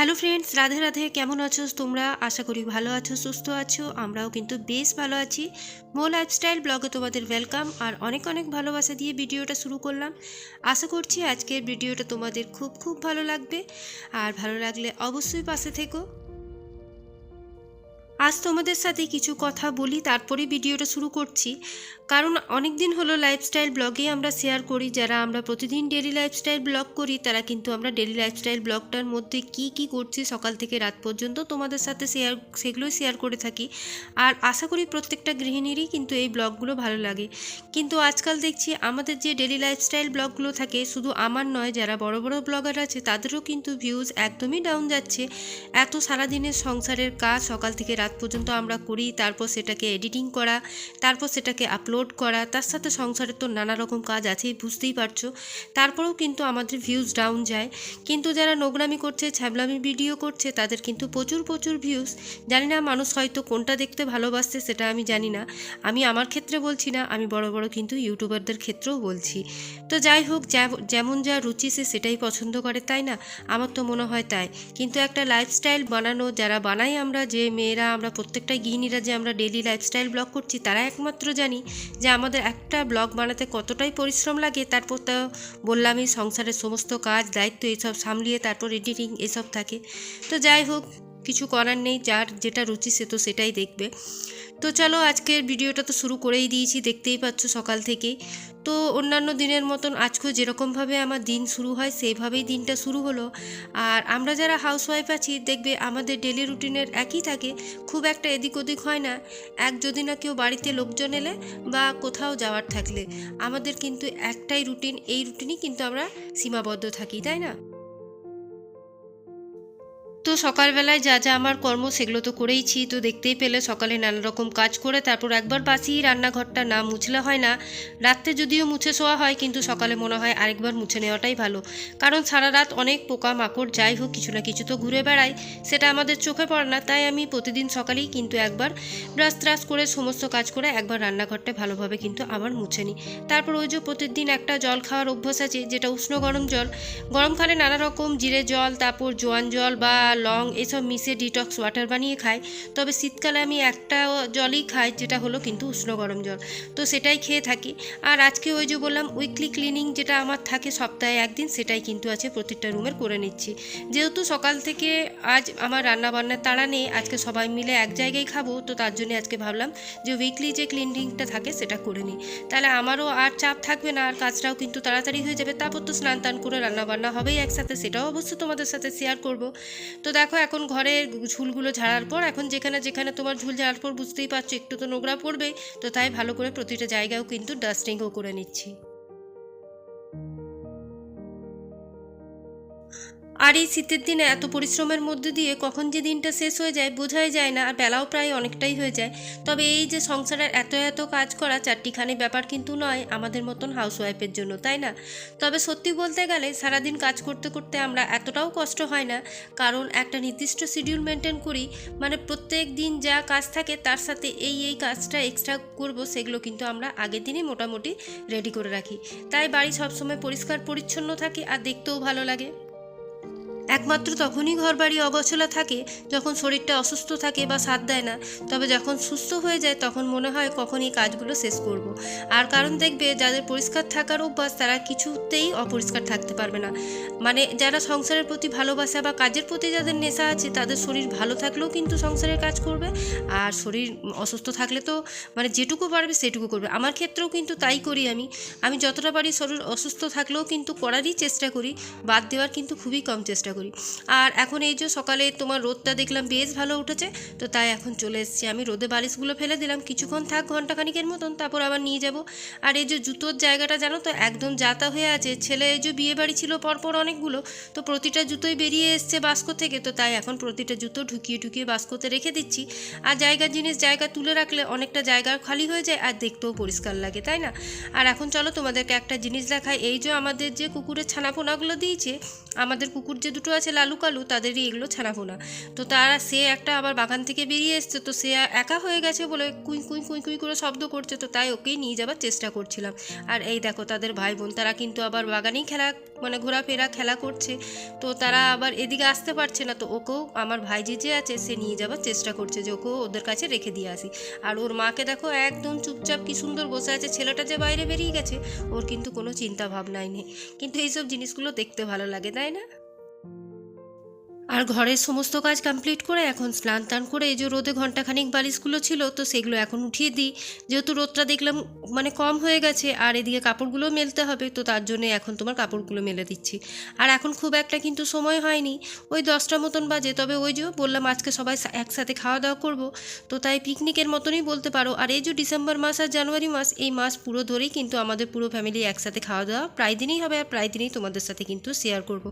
Hello friends Radhe Radhe কেমন আছো তোমরা? আশা করি ভালো আছো, সুস্থ আছো। আমরাও কিন্তু বেশ ভালো আছি। মো লাইফস্টাইল ব্লগে তোমাদের ওয়েলকাম আর অনেক অনেক ভালোবাসা দিয়ে ভিডিওটা শুরু করলাম। আশা করছি আজকের ভিডিওটা তোমাদের খুব খুব ভালো লাগবে। আর ভালো লাগলে অবশ্যই পাশে থেকো। আজ তোমাদের সাথে কিছু কথা বলি তারপরে ভিডিওটা শুরু করছি। কারণ অনেক দিন হলো লাইফস্টাইল ব্লগে আমরা শেয়ার করি, যারা আমরা প্রতিদিন ডেলি লাইফস্টাইল ব্লগ করি, তারা কিন্তু আমরা ডেলি লাইফস্টাইল ব্লগটার মধ্যে কি কি করছি সকাল থেকে রাত পর্যন্ত তোমাদের সাথে শেয়ার সেগুলোই শেয়ার করে থাকি। আর আশা করি প্রত্যেকটা গৃহিণীরই কিন্তু এই ব্লগগুলো ভালো লাগে। কিন্তু আজকাল দেখছি আমাদের যে ডেলি লাইফস্টাইল ব্লগগুলো থাকে, শুধু আমার নয়, যারা বড় বড় ব্লগার আছে, তাদেরও কিন্তু ভিউজ একদমই ডাউন যাচ্ছে। এত সারাদিনের সংসারের কাজ সকাল থেকে রাত পর্যন্ত আমরা করি, তারপর সেটাকে এডিটিং করা, তারপর সেটাকে আপলোড করা, তার সাথে সংসারের তো নানা রকম কাজ আছেই, বুঝতেই পারছ। তারপরেও কিন্তু আমাদের ভিউজ ডাউন যায়। কিন্তু যারা নোংরামি করছে, ছ্যাবলামি ভিডিও করছে, তাদের কিন্তু প্রচুর প্রচুর ভিউজ জানি না মানুষ হয়তো কোনটা দেখতে ভালোবাসছে, সেটা আমি জানি না। আমি আমার ক্ষেত্রে বলছি না, আমি বড় বড় কিন্তু ইউটিউবারদের ক্ষেত্রেও বলছি। তো যাই হোক যেমন যা রুচি সে সেটাই পছন্দ করে, তাই না? আমার তো মনে হয় তাই। কিন্তু একটা লাইফস্টাইল বানানো, যারা বানাই আমরা, যে মেয়েরা আমরা প্রত্যেকটা গৃহিণীরা যে আমরা ডেলি লাইফস্টাইল ব্লগ করছি, তারা একমাত্র জানি যে আমাদের একটা ব্লগ বানাতে কতটাই পরিশ্রম লাগে। তারপর তো বললামই, সংসারের সমস্ত কাজ, দায়িত্ব এসব সামলিয়ে তারপর এডিটিং এসব থাকে। তো যাই হোক কিছু করার নেই, যার যেটা রুচি সে তো সেটাই দেখবে। তো চলো আজকের ভিডিওটা তো শুরু করেই দিয়েছি, দেখতেই পাচ্ছ সকাল থেকেই তো অন্যান্য দিনের মতন আজকেও যেরকমভাবে আমার দিন শুরু হয়, সেইভাবেই দিনটা শুরু হলো। আর আমরা যারা হাউসওয়াইফ আছি, দেখবে আমাদের ডেলি রুটিনের একই থাকে, খুব একটা এদিক ওদিক হয় না। এক যদি না কেউ বাড়িতে লোকজন এলে বা কোথাও যাওয়ার থাকলে, আমাদের কিন্তু একটাই রুটিন এই রুটিনই কিন্তু আমরা সীমাবদ্ধ থাকি, তাই না? তো সকালবেলায় যা যা আমার কর্ম সেগুলো তো করেইছি, তো দেখতেই পেলে সকালে নানা রকম কাজ করে তারপর একবার বাসি রান্নাঘরটা না মুছলে হয় না। রাত্রে যদিও মুছে শোয়া হয়, কিন্তু সকালে মনে হয় আরেকবার মুছে নেওয়াটাই ভালো। কারণ সারা রাত অনেক পোকা মাকড় যাই হোক কিছু না কিছু তো ঘুরে বেড়ায়, সেটা আমাদের চোখে পড়ে না। তাই আমি প্রতিদিন সকালেই কিন্তু একবার ব্রাশ ত্রাশ করে সমস্ত কাজ করে একবার রান্নাঘরটা ভালোভাবে কিন্তু আবার মুছে নিই। তারপর ওই যে প্রতিদিন একটা জল খাওয়ার অভ্যাস আছে, যেটা উষ্ণ গরম জল। গরমকালে নানা রকম জিরে জল, তারপর জোয়ান জল বা লং এসব মিশিয়ে ডিটক্স ওয়াটার বানিয়ে খাই। তবে শীতকালে আমি একটা জলই খাই, যেটা হলো কিন্তু উষ্ণ গরম জল। তো সেটাই খেয়ে থাকি। আর আজকে ওই যে বললাম উইকলি ক্লিনিং যেটা আমার থাকে সপ্তাহে একদিন, সেটাই কিন্তু আছে প্রত্যেকটা রুমের করে নিচ্ছি। যেহেতু সকাল থেকে আজ আমার রান্না বান্নার তাড়া নেই, আজকে সবাই মিলে এক জায়গায় খাব, তো তার জন্য আজকে ভাবলাম যে উইকলি যে ক্লিনিংটা থাকে, সেটা করে নিই। তাহলে আমারও আর চাপ থাকবে না, আর কাজটাও কিন্তু তাড়াতাড়ি হয়ে যাবে। তারপর তো স্নান টান করে রান্না বান্না হবেই একসাথে, সেটাও অবশ্য তোমাদের সাথে শেয়ার করব। তো দেখো এখন ঘরে ঝুলগুলো ঝাড়ার পর এখন যেখানে যেখানে তোমার ঝুল ঝাড়ার পর বুঝতেই পারছ একটু তো নোংরা পড়বেই, তো তাই ভালো করে প্রতিটা জায়গাও কিন্তু ডাস্টিংও করে নিচ্ছি। আর এই শীতের দিনে এত পরিশ্রমের মধ্যে দিয়ে কখন যে দিনটা শেষ হয়ে যায় বোঝাই যায় না, আর বেলাও প্রায় অনেকটাই হয়ে যায়। তবে এই যে সংসারের এত এত কাজ করা চারটিখানি ব্যাপার কিন্তু নয়, আমাদের মতন হাউসওয়াইফের জন্য, তাই না? তবে সত্যি বলতে গেলে সারাদিন কাজ করতে করতে আমরা এতটাও কষ্ট হয় না, কারণ একটা নির্দিষ্ট শিডিউল মেনটেন করি মানে প্রত্যেক দিন যা কাজ থাকে তার সাথে এই এই কাজটা এক্সট্রা করব, সেগুলো কিন্তু আমরা আগের দিনই মোটামুটি রেডি করে রাখি। তাই বাড়ি সবসময় পরিষ্কার পরিচ্ছন্ন থাকে, আর দেখতেও ভালো লাগে। একমাত্র তখনই ঘরবাড়ি অগোছলা থাকে যখন শরীরটা অসুস্থ থাকে বা সাথ দেয় না। তবে যখন সুস্থ হয়ে যায় তখন মনে হয় কখন এই কাজগুলো শেষ করব। আর কারণ দেখবে যাদের পরিষ্কার থাকার অভ্যাস তারা কিছুতেই অপরিষ্কার থাকতে পারবে না। মানে যারা সংসারের প্রতি ভালোবাসা বা কাজের প্রতি যাদের নেশা আছে তাদের শরীর ভালো থাকলেও কিন্তু সংসারের কাজ করবে। আর শরীর অসুস্থ থাকলে তো মানে যেটুকু পারবে সেটুকু করবে। আমার ক্ষেত্রেও কিন্তু তাই করি আমি। আমি যতটা পারি শরীর অসুস্থ থাকলেও কিন্তু করারই চেষ্টা করি। বাদ দেওয়ার কিন্তু খুবই কম চেষ্টা করি। আর এখন এই যে সকালে তোমার রোদটা দেখলাম বেশ ভালো উঠেছে, তো তাই এখন চলে এসেছি আমি। রোদে বালিশগুলো ফেলে দিলাম, কিছুক্ষণ থাক ঘন্টাখানিকের মতন, তারপর আবার নিয়ে যাব। আর এই যে জুতোর জায়গাটা জানো তো, একদম জাতা হয়ে আছে। ছেলে এই যে বিয়ে বাড়ি ছিল পরপর অনেকগুলো, তো প্রতিটা জুতোই বেরিয়ে এসছে বাস্ক থেকে, তো তাই এখন প্রতিটা জুতো ঢুকিয়ে ঢুকিয়ে বাস্কতে রেখে দিচ্ছি। আর জায়গার জিনিস, জায়গা তুলে রাখলে অনেকটা জায়গা খালি হয়ে যায়, আর দেখতেও পরিষ্কার লাগে, তাই না? আর এখন চলো তোমাদেরকে একটা জিনিস দেখায় এই যে আমাদের যে কুকুরের ছানাপোনাগুলো দিয়েছে, আমাদের কুকুর যে দুটো আছে লালু কালু, তাদেরই এগুলো ছানাপোনা তো তারা, সে একটা আবার বাগান থেকে বেরিয়ে এসছে, তো সে একা হয়ে গেছে বলে কুই কুই কুই কুই করে শব্দ করছে, তো তাই ওকেই নিয়ে যাবার চেষ্টা করছিলাম। আর এই দেখো, তাদের ভাই বোন তারা কিন্তু আবার বাগানেই খেলা মানে ঘোরাফেরা, খেলা করছে। তো তারা আবার এদিকে আসতে পারছে না, তো ওকেও, আমার ভাইজি যে আছে, সে নিয়ে যাবার চেষ্টা করছে যে ওকেও ওদের কাছে রেখে দিয়ে আসি। আর ওর মাকে দেখো, একদম চুপচাপ কি সুন্দর বসে আছে, ছেলেটা যে বাইরে বেরিয়ে গেছে, ওর কিন্তু কোনো চিন্তা ভাবনাই নেই। কিন্তু এইসব জিনিসগুলো দেখতে ভালো লাগে, তাই না? আর ঘরের সমস্ত কাজ কমপ্লিট করে এখন স্নান টান করে এই যে রোদে ঘন্টাখানিক বালিশগুলো ছিল, তো সেগুলো এখন উঠিয়ে দিই। যেহেতু রোদটা দেখলাম মানে কম হয়ে গেছে, আর এদিকে কাপড়গুলো মেলতে হবে, তো তার জন্য এখন তোমার কাপড়গুলো মেলে দিচ্ছি। আর এখন খুব একটা কিন্তু সময় হয়নি, ওই দশটা মতন বাজে, তবে ওই যে বললাম আজকে সবাই একসাথে খাওয়া দাওয়া করব, তো তাই পিকনিকের মতনই বলতে পারো। আর এই যে ডিসেম্বর মাস আর জানুয়ারি মাস, এই মাস পুরো ধরেই কিন্তু আমাদের পুরো ফ্যামিলি একসাথে খাওয়া দাওয়া প্রায় দিনই হবে, আর প্রায় দিনই তোমাদের সাথে কিন্তু শেয়ার করব।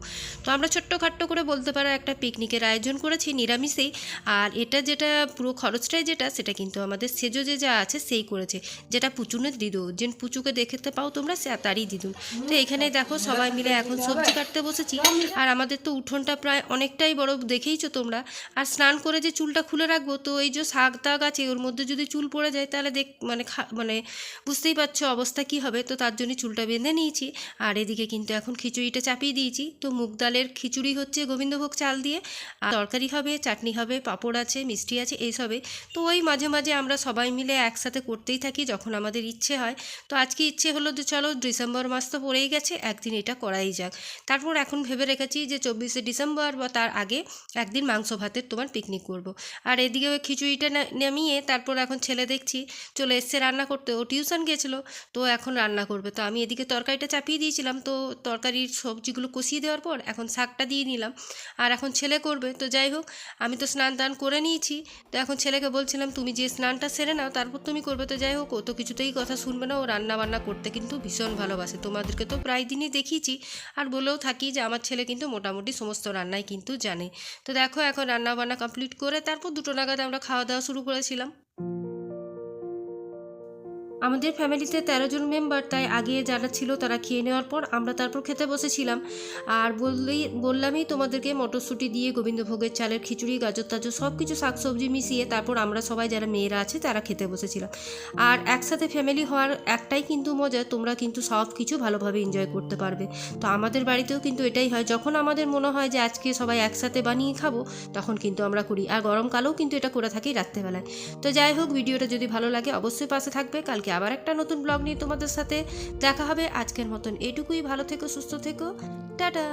তো আমরা ছোট্টখাট্ট করে বলতে পারো, একটা পিকনিকের আয়োজন করেছি নিরামিষেই আর এটা যেটা পুরো খরচটাই যেটা, সেটা কিন্তু আমাদের সেজো যে যা আছে সেই করেছে। যেটা পুচুনের দিদু, যে পুচুকে দেখতে পাও তোমরা, সে তারই দিদুন তো এখানে দেখো সবাই মিলে এখন সবজি কাটতে বসেছি। আর আমাদের তো উঠোনটা প্রায় অনেকটাই বড় দেখেইছো তোমরা। আর স্নান করে যে চুলটা খুলে রাখব, তো এই যে শাক দাগ আছে, ওর মধ্যে যদি চুল পড়ে যায়, তাহলে দেখ মানে মানে বুঝতেই পারছ অবস্থা কি হবে। তো তার জন্য চুলটা বেঁধে নিয়েছি। আর এদিকে কিন্তু এখন খিচুড়িটা চাপিয়ে দিয়েছি। তো মুগ ডালের খিচুড়ি হচ্ছে গোবিন্দভোগ চাল দিয়ে, আর তরকারি হবে, চাটনি হবে, পাঁপড় আছে, মিষ্টি আছে এইসবে তো ওই মাঝে মাঝে আমরা সবাই মিলে একসাথে করতেই থাকি যখন আমাদের ইচ্ছে হয়। তো আজকে ইচ্ছে হলো যে চলো ডিসেম্বর মাস তো পড়েই গেছে, একদিন এটা করাই যাক। তারপর এখন ভেবে রেখেছি যে চব্বিশে ডিসেম্বর বা তার আগে একদিন মাংস ভাতের তোমার পিকনিক করব। আর এদিকে ওই খিচুড়িটা নামিয়ে তারপর এখন ছেলে দেখছি, চলে এসছে রান্না করতে। ও টিউশন গিয়েছিল তো এখন রান্না করবে। তো আমি এদিকে তরকারিটা চাপিয়ে দিয়েছিলাম। তো তরকারির সবজিগুলো কষিয়ে দেওয়ার পর এখন শাকটা দিয়ে নিলাম। আর এখন ছেলে করবে। তো যাই হোক, আমি তো স্নান টান করে নিয়েছি। তো এখন ছেলেকে বলছিলাম, তুমি যে স্নানটা সেরে নাও, তারপর তুমি করবে। তো যাই হোক, ও তো কিছুতেই কথা শুনবে না। ও রান্না বান্না করতে কিন্তু ভীষণ ভালোবাসে। তোমাদেরকে তো প্রায় দিনই দেখিয়েছি। আর বলেও থাকি যে, আমার ছেলে কিন্তু মোটামুটি সমস্ত রান্নাই কিন্তু জানে। তো দেখো, এখন রান্না বান্না কমপ্লিট করে তারপর দুটো নাগাদ আমরা খাওয়া দাওয়া শুরু করেছিলাম। আমাদের ফ্যামিলিতে তেরো জন মেম্বার তাই আগে যারা ছিল তারা খেয়ে নেওয়ার পর আমরা তারপর খেতে বসেছিলাম। আর বললেই বললামই তোমাদেরকে মটরশুঁটি দিয়ে গোবিন্দভোগের চালের খিচুড়ি গাজর টাজর সব কিছু শাকসবজি মিশিয়ে তারপর আমরা সবাই যারা মেয়েরা আছে তারা খেতে বসেছিলাম। আর একসাথে ফ্যামিলি হওয়ার একটাই কিন্তু মজা তোমরা কিন্তু সব কিছু ভালোভাবে এনজয় করতে পারবে। তো আমাদের বাড়িতেও কিন্তু এটাই হয় যখন আমাদের মনে হয় যে আজকে সবাই একসাথে বানিয়ে খাব তখন কিন্তু আমরা করি। আর গরমকালেও কিন্তু এটা করে থাকি রাত্রেবেলায়। তো যাই হোক ভিডিওটা যদি ভালো লাগে অবশ্যই পাশে থাকবে। কালকে আবার একটা নতুন ব্লগ নিয়ে তোমাদের সাথে দেখা হবে। আজকের মতন এটুকুই। ভালো থেকো, সুস্থ থেকো। টাটা।